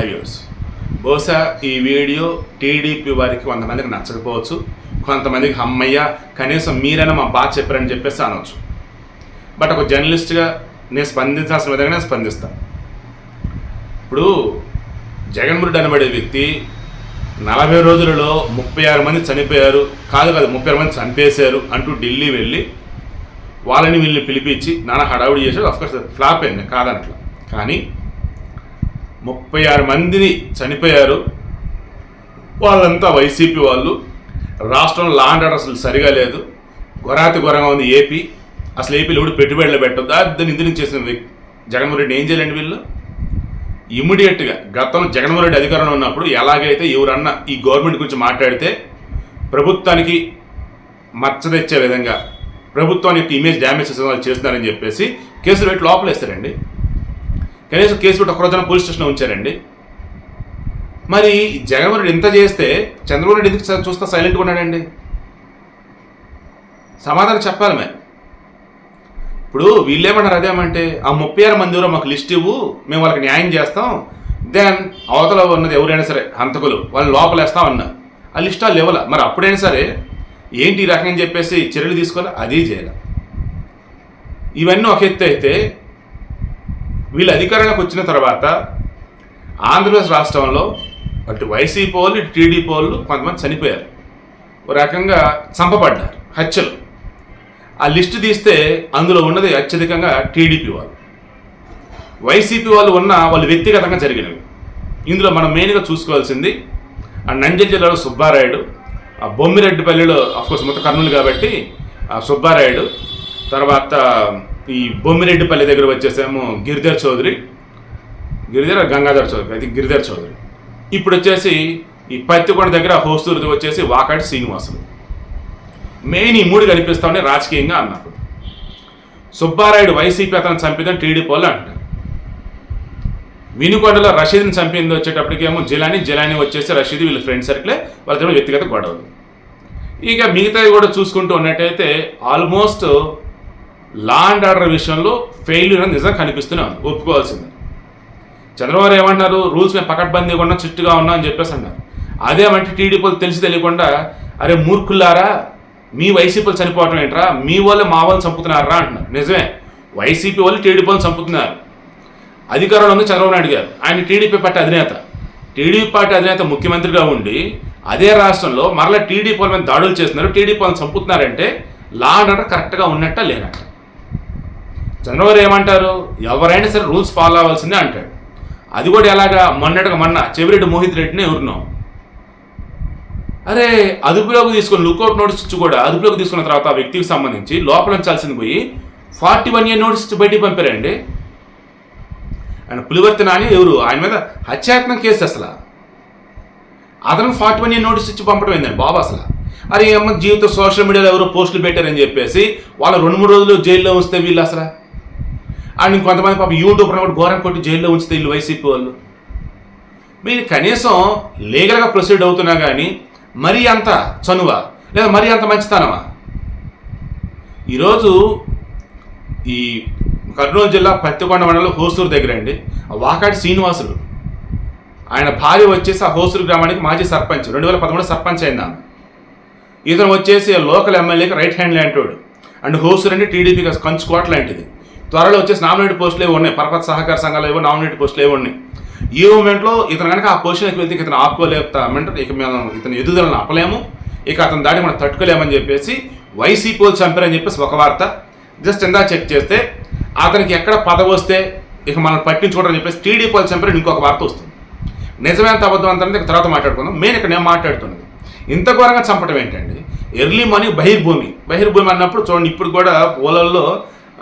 హైవ్యూర్స్ బహుశా ఈ video TDP వారికి కొంతమందికి నచ్చకపోవచ్చు. కొంతమందికి అమ్మయ్య కనీసం మీరైనా మా బాగా చెప్పారని చెప్పేసి అనవచ్చు బట్ ఒక జర్నలిస్ట్గా నేను స్పందించాల్సిన విధంగా నేను స్పందిస్తాను ఇప్పుడు జగన్మోహన్ అనబడే వ్యక్తి నలభై రోజులలో ముప్పై ఆరు మంది చనిపోయారు. కాదు కాదు ముప్పై ఆరు మంది చంపేశారు అంటూ ఢిల్లీ వెళ్ళి వాళ్ళని వీళ్ళని పిలిపించి నానా హడావుడి చేశాడు. అఫ్కోర్స్ ఫ్లాప్ అయింది కాదనట్లా. కానీ ముప్పై ఆరు మందిని చనిపోయారు. వాళ్ళంతా వైసీపీ వాళ్ళు. రాష్ట్రంలో లా అండ్ ఆర్డర్ అసలు సరిగా లేదు. గొరాతి ఘోరంగా ఉంది ఏపీ. అసలు ఏపీలో ఎవడు పెట్టుబడులు పెట్టొద్దు? దాన్ని ఇందులో చేసిన జగన్మోహన్ రెడ్డి ఏం చేయాలండి వీళ్ళు? ఇమ్మీడియట్గా గతంలో జగన్మోహన్ రెడ్డి అధికారంలో ఉన్నప్పుడు ఎలాగైతే ఎవరన్నా ఈ గవర్నమెంట్ గురించి మాట్లాడితే ప్రభుత్వానికి మచ్చ తెచ్చే విధంగా ప్రభుత్వానికి ఇమేజ్ డ్యామేజ్ చేసే వాళ్ళు చేస్తున్నారని చెప్పేసి కేసులు పెట్టి లోపలేస్తారండి. కనీసం కేసు పెట్టి ఒక రోజున పోలీస్ స్టేషన్లో ఉంచారండి. మరి జగన్మోహన్ రెడ్డి ఇంత చేస్తే చంద్రబాబు రెడ్డి ఎందుకు చూస్తా సైలెంట్గా ఉన్నాడండి? సమాధానం చెప్పాలి మరి. ఇప్పుడు వీళ్ళేమన్నారు అదేమంటే ఆ ముప్పై ఆరు మంది మాకు లిస్ట్ ఇవ్వు మేము వాళ్ళకి న్యాయం చేస్తాం దెన్ అవతల ఉన్నది ఎవరైనా సరే హంతకులు వాళ్ళు లోపలేస్తాం అన్నారు ఆ లిస్ట్ వాళ్ళు ఇవ్వాల. మరి అప్పుడైనా సరే ఏంటి ఈ రకంగా చెప్పేసి చర్యలు తీసుకోవాలి? అదే చేయాలి? ఇవన్నీ ఒక ఎత్తు అయితే వీళ్ళు అధికారంలోకి వచ్చిన తర్వాత ఆంధ్రప్రదేశ్ రాష్ట్రంలో అటు వైసీపీ వాళ్ళు ఇటు టీడీపీ వాళ్ళు కొంతమంది చనిపోయారు. ఒక రకంగా చంపబడ్డారు హత్యలు. ఆ లిస్ట్ తీస్తే అందులో ఉన్నది అత్యధికంగా టీడీపీ వాళ్ళు. వైసీపీ వాళ్ళు ఉన్న వాళ్ళు వ్యక్తిగతంగా జరిగినవి. ఇందులో మనం మెయిన్గా చూసుకోవాల్సింది ఆ నంద్యాల జిల్లాలో సుబ్బారాయుడు ఆ బొమ్మిరెడ్డిపల్లిలో అఫ్కోర్స్ మొత్తం కర్నూలు కాబట్టి ఆ సుబ్బారాయుడు తర్వాత ఈ బొమ్మిరెడ్డిపల్లి దగ్గర వచ్చేసేమో గిరిధర్ చౌదరి. గిరిధర్ గంగాధర్ చౌదరి. అది గిరిధర్ చౌదరి. ఇప్పుడు వచ్చేసి ఈ పత్తికొండ దగ్గర హోసూరుది వచ్చేసి వాకాటి శ్రీనివాసులు. మెయిన్ ఈ మూడు కనిపిస్తామని రాజకీయంగా అన్నప్పుడు. సుబ్బారాయుడు వైసీపీ అతను చంపిందని టీడీపీ వాళ్ళు అంటారు. వినుకొండలో రషీద్ని చంపింది వచ్చేటప్పటికేమో జిలాని జిలాని వచ్చేసి రషీద్ వీళ్ళ ఫ్రెండ్ సర్కిలే వాళ్ళతో వ్యక్తిగత గొడవలు. ఇక మిగతాది కూడా చూసుకుంటూ ఉన్నట్టయితే ఆల్మోస్ట్ లా అండ్ ఆర్డర్ విషయంలో ఫెయిల్యూర్ అని నిజం కనిపిస్తూనే ఉంది. ఒప్పుకోవాల్సింది. చంద్రబాబు ఏమన్నారు రూల్స్ మేము పకడ్బందీగా ఉన్నాం చిట్టుగా ఉన్నా అని చెప్పేసి అన్నారు. అదేమంటే టీడీపీలు తెలిసి తెలియకుండా అరే మూర్ఖులారా మీ వైసీపీలు చనిపోవటం ఏంట్రా? మీ వాళ్ళు మా వాళ్ళు చంపుతున్నారా అంటున్నారు. నిజమే. వైసీపీ వాళ్ళు టీడీపీ వాళ్ళు చంపుతున్నారు. అధికారంలో ఉంది చంద్రబాబు నాయుడు గారు. ఆయన టీడీపీ పార్టీ అధినేత. టీడీపీ పార్టీ అధినేత ముఖ్యమంత్రిగా ఉండి అదే రాష్ట్రంలో మరలా టీడీపీ వాళ్ళ మీద దాడులు చేస్తున్నారు. టీడీపీ వాళ్ళని చంపుతున్నారంటే లా అండ్ ఆర్డర్ కరెక్ట్గా ఉన్నట్ట లేనట్ట? చంద్రబాబు ఏమంటారు? ఎవరైనా సరే రూల్స్ ఫాలో అవ్వాల్సిందే అంటాడు. అది కూడా ఎలాగా? మొన్నటికి మొన్న చెవిరెడ్డి మోహిత్ రెడ్డిని ఎవరున్నాం అరే అదుపులోకి తీసుకుని లుకౌట్ నోటీస్ ఇచ్చి కూడా అదుపులోకి తీసుకున్న తర్వాత ఆ వ్యక్తికి సంబంధించి లోపల ఉంచాల్సింది పోయి ఫార్టీ వన్ ఇయర్ నోటీస్ ఇచ్చి బయటికి పంపారండి. ఆయన పులివర్తి నాని ఎవరు? ఆయన మీద హత్యాత్మక కేసు అసలు. అతను ఫార్టీ వన్ ఇయర్ నోటీస్ ఇచ్చి పంపడం ఏందండి బాబు అసలు? అరే అమ్మ జీవితం సోషల్ మీడియాలో ఎవరో పోస్టులు పెట్టారని చెప్పేసి వాళ్ళు రెండు మూడు రోజులు జైల్లో వస్తే వీళ్ళు అసలు? అండ్ ఇంకొంతమంది పాప యూట్యూబ్ కూడా ఘోరం కొట్టి జైల్లో ఉంచితే వీళ్ళు వైసీపీ వాళ్ళు. మీరు కనీసం లీగల్గా ప్రొసీడ్ అవుతున్నా కానీ మరీ అంత చనువ? లేదా మరీ అంత మంచితనమా? ఈరోజు ఈ కర్నూలు జిల్లా పత్తికొండ మండలం హోసూరు దగ్గర అండి. వాకాటి శ్రీనివాసులు. ఆయన భార్య వచ్చేసి ఆ హోసూరు గ్రామానికి మాజీ సర్పంచ్. రెండు వేల పదమూడు సర్పంచ్ అయింది ఆమె. ఇతను వచ్చేసి లోకల్ ఎమ్మెల్యేకి రైట్ హ్యాండ్ లాంటివాడు అండ్ హోసూరు అంటే టీడీపీకి కంచుకోట లాంటిది. త్వరలో వచ్చేసి నామినేట్ పోస్టులు ఏవి ఉన్నాయి. పరపతి సహకార సంఘాలు ఏవో నామినేట్ పోస్టులు ఏవి ఉన్నాయి. ఈ మూమెంట్లో ఇతను కనుక ఆ పొజిషన్కి వెళ్తే ఇక ఇతను ఆపుకోలేమంటే ఇక మేము ఇతను ఎదుగుదలను ఆపలేము. ఇక అతను దాడి మనం తట్టుకోలేమని చెప్పేసి వైసీపీలు చంపారని చెప్పేసి ఒక వార్త. జస్ట్ ఇందా చెక్ చేస్తే అతనికి ఎక్కడ పదవి వస్తే ఇక మనం పట్టించుకోవడం చెప్పేసి టీడీపీ వాళ్ళు చంపారని ఇంకొక వార్త వస్తుంది. నిజమేంత అబద్ధం అంతా ఇక తర్వాత మాట్లాడుకుందాం. మెయిన్ ఇక్కడ నేను మాట్లాడుతున్నది. ఇంత ఘోరంగా చంపడం ఏంటండి? Early morning బహిర్భూమి. బహిర్భూమి అన్నప్పుడు చూడండి ఇప్పుడు కూడా ఓలల్లో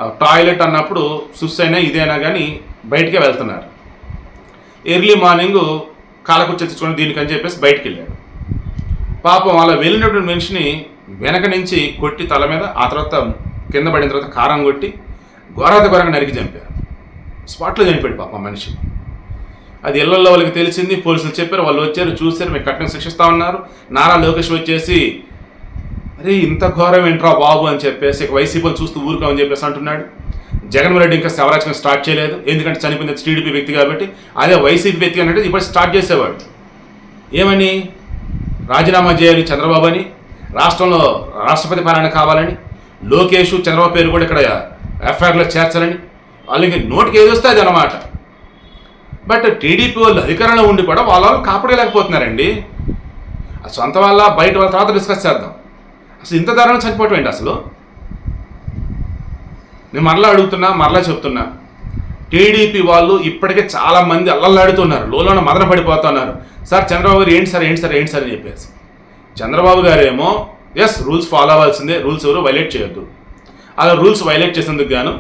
టాయిలెట్ అన్నప్పుడు సుస్ అయినా ఇదైనా కానీ బయటికే వెళ్తున్నారు. ఎర్లీ మార్నింగ్ కాలకుర్చ తెచ్చుకొని దీనికని చెప్పేసి బయటికి వెళ్ళాడు పాపం అలా వెళ్ళినటువంటి మనిషిని వెనక నుంచి కొట్టి తల మీద ఆ తర్వాత కింద పడిన తర్వాత కారం కొట్టి ఘోరాత ఘోరంగా నరికి చంపారు. స్పాట్లో చనిపోయాడు పాపం మనిషి. అది ఇళ్ళలో వాళ్ళకి తెలిసింది పోలీసులు చెప్పారు వాళ్ళు వచ్చారు చూశారు మీకు కఠిన శిక్షిస్తా ఉన్నారు. నారా లోకేష్ వచ్చేసి అరే ఇంత ఘోరం ఏంట్రా బాబు అని చెప్పేసి ఇక వైసీపీలు చూస్తూ ఊరుకోమని చెప్పేసి అంటున్నాడు. జగన్మోహన్ రెడ్డి ఇంకా శవరాచకం స్టార్ట్ చేయలేదు. ఎందుకంటే చనిపోయింది టీడీపీ వ్యక్తి కాబట్టి అదే వైసీపీ వ్యక్తి అంటే ఇప్పుడు స్టార్ట్ చేసేవాడు. ఏమని? రాజీనామా చేయాలి చంద్రబాబు అని? రాష్ట్రంలో రాష్ట్రపతి పాలన కావాలని? లోకేష్ చంద్రబాబు పేరు కూడా ఇక్కడ ఎఫ్ఐఆర్లో చేర్చాలని? వాళ్ళకి నోటికి ఏది వస్తే అది అనమాట బట్ టీడీపీ వాళ్ళు అధికారంలో ఉండి కూడా వాళ్ళ వాళ్ళు కాపాడలేకపోతున్నారండి. ఆ సొంత వాళ్ళ బయట వాళ్ళ తర్వాత డిస్కస్ చేద్దాం. అసలు ఇంత దారుణం చనిపోవటం ఏంటి అసలు? నేను మరలా అడుగుతున్నా మరలా చెప్తున్నా. టీడీపీ వాళ్ళు ఇప్పటికే చాలా మంది అల్లల్లాడుతున్నారు. లోలోన మదన పడిపోతున్నారు. సార్ చంద్రబాబు గారు ఏంటి సార్ ఏంటి సార్ ఏంటి సార్ అని చెప్పేసి. చంద్రబాబు గారేమో ఎస్ రూల్స్ ఫాలో అవ్వాల్సిందే రూల్స్ ఎవరు వైలేట్ చేయొద్దు. అలా రూల్స్ వైలేట్ చేసేందుకు గాను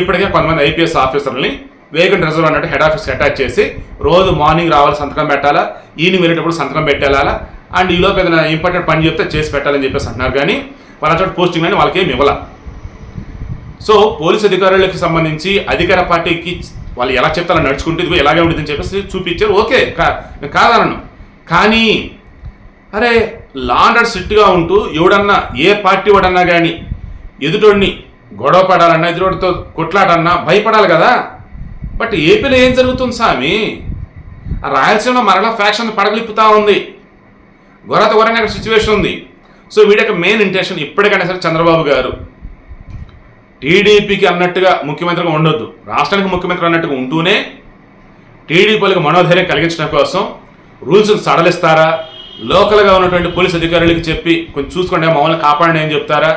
ఇప్పటికే కొంతమంది ఐపీఎస్ ఆఫీసర్ని వేగంట రిజర్వ్ అన్నట్టు హెడ్ ఆఫీస్కి అటాచ్ చేసి రోజు మార్నింగ్ రావాలి సంతకం పెట్టాలా? ఈవినింగ్ వెళ్ళేటప్పుడు సంతకం పెట్టాలా అండ్ ఈలోపు ఏదైనా ఇంపార్టెంట్ పని చెప్తే చేసి పెట్టాలని చెప్పేసి అంటున్నారు. కానీ వాళ్ళ చోట పోస్టింగ్ అని వాళ్ళకి ఏమి ఇవ్వాల. సో పోలీస్ అధికారులకు సంబంధించి అధికార పార్టీకి వాళ్ళు ఎలా చెప్తారో నడుచుకుంటే ఇదిగో ఇలాగే ఉంటుందని చెప్పేసి చూపించారు. ఓకే కా- కాదనను. కానీ అరే లాండర్ స్ట్రిక్ట్గా ఉంటూ ఎవడన్నా ఏ పార్టీ వాడన్నా కానీ ఎదుటోడిని గొడవ పడాలన్నా ఎదుటోడితో కొట్లాడన్నా భయపడాలి కదా. బట్ ఏపీలో ఏం జరుగుతుంది స్వామి? ఆ రాయలసీమలో మరలా ఫ్యాక్షన్ పడగలిపుతా ఉంది. గొర్రత గొర్రెన అక్కడ సిచ్యువేషన్ ఉంది. సో వీడి యొక్క మెయిన్ ఇంటెన్షన్ ఇప్పటికైనా సరే చంద్రబాబు గారు. టీడీపీకి అన్నట్టుగా ముఖ్యమంత్రిగా ఉండొద్దు. రాష్ట్రానికి ముఖ్యమంత్రి అన్నట్టుగా ఉంటూనే టీడీపీలకు మనోధైర్యం కలిగించడం కోసం రూల్స్ సడలిస్తారా? లోకల్గా ఉన్నటువంటి పోలీస్ అధికారులకి చెప్పి కొంచెం చూసుకోండి మమ్మల్ని కాపాడండి అని చెప్తారా?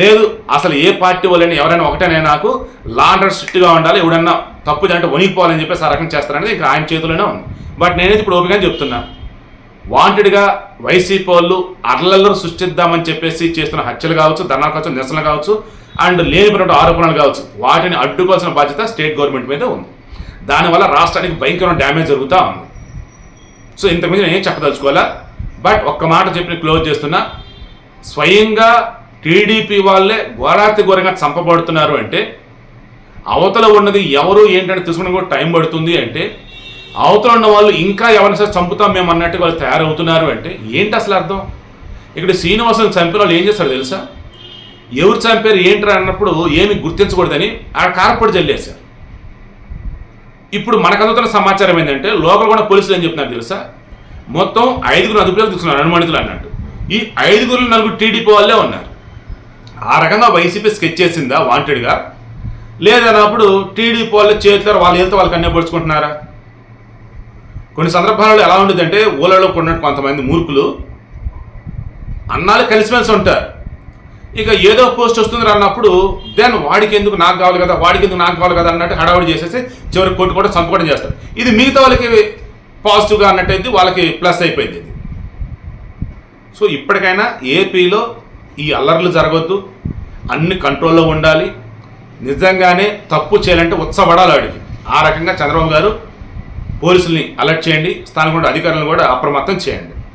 లేదు అసలు ఏ పార్టీ వాళ్ళని ఎవరైనా ఒకటేనే నాకు లా అండర్ స్ట్రిక్ట్గా ఉండాలి ఎవడన్నా తప్పు అంటే వణికిపోవాలని చెప్పేసి ఆ రకం చేస్తారనేది ఇంకా ఆయన చేతిలోనే ఉంది. బట్ నేనైతే ఇప్పుడు ఓపికగా చెప్తున్నా. వాంటెడ్గా వైసీపీ వాళ్ళు అర్లల్లో సృష్టిద్దామని చెప్పేసి చేస్తున్న హత్యలు కావచ్చు ధర్నాలు కావచ్చు నిరసనలు కావచ్చు అండ్ లేనిపోయినటువంటి ఆరోపణలు కావచ్చు వాటిని అడ్డుకోవాల్సిన బాధ్యత స్టేట్ గవర్నమెంట్ మీద ఉంది. దానివల్ల రాష్ట్రానికి భయంకరమైన డ్యామేజ్ జరుగుతూ ఉంది. సో ఇంతకుమించి నేను ఏం చెప్పదలుచుకోవాలా? బట్ ఒక్క మాట చెప్పి క్లోజ్ చేస్తున్నా స్వయంగా టీడీపీ వాళ్ళే ఘోరాతి ఘోరంగా చంపబడుతున్నారు అంటే అవతల ఉన్నది ఎవరు ఏంటంటే తెలుసుకోవడం కూడా టైం పడుతుంది అంటే అవతల ఉన్న వాళ్ళు ఇంకా ఎవరిని సరే చంపుతాం మేము అన్నట్టు వాళ్ళు తయారవుతున్నారు అంటే ఏంటి అసలు అర్థం? ఇక్కడ శ్రీనివాసుని చంపిన వాళ్ళు ఏం చేస్తారు తెలుసా? ఎవరు చంపారు ఏంటరా అన్నప్పుడు ఏమి గుర్తించకూడదని ఆ కారపొడి సార్ ఇప్పుడు మనకు అందుతున్న సమాచారం ఏంటంటే లోకల్ కూడా పోలీసులు ఏం చెప్తున్నారు తెలుసా? మొత్తం ఐదుగురు అదుపులోకి తీసుకున్నారు అనుమానితులు అన్నట్టు. ఈ ఐదుగురు నలుగురు టీడీపీ వాళ్ళే ఉన్నారు. ఆ రకంగా వైసీపీ స్కెచ్ చేసిందా? వాంటెడ్గా లేదన్నప్పుడు టీడీపీ వాళ్ళు చేతులు వాళ్ళు వెళ్తే వాళ్ళు అన్నీ పడుచుకుంటున్నారా కొన్ని సందర్భాలలో ఎలా ఉండదంటే ఊళ్ళలో ఉన్నట్టు కొంతమంది మూర్ఖులు అన్నాలు కలిసిమెలిసి ఉంటారు. ఇక ఏదో పోస్ట్ వస్తుంది అన్నప్పుడు దెన్ వాడికి ఎందుకు నాకు కావాలి కదా వాడికి ఎందుకు నాకు కావాలి కదా అన్నట్టు హడావుడి చేసేసి చివరికి కూడా చంపుకోవడం చేస్తారు. ఇది మిగతా వాళ్ళకి పాజిటివ్గా అన్నట్టయితే వాళ్ళకి ప్లస్ అయిపోయింది ఇది. సో ఇప్పటికైనా ఏపీలో ఈ అల్లర్లు జరగొద్దు అన్ని కంట్రోల్లో ఉండాలి నిజంగానే తప్పు చేయాలంటే ఉత్సపడాలి వాడికి ఆ రకంగా చంద్రబాబు గారు పోలీసుల్ని అలర్ట్ చేయండి స్థానిక అధికారులను కూడా అప్రమత్తం చేయండి.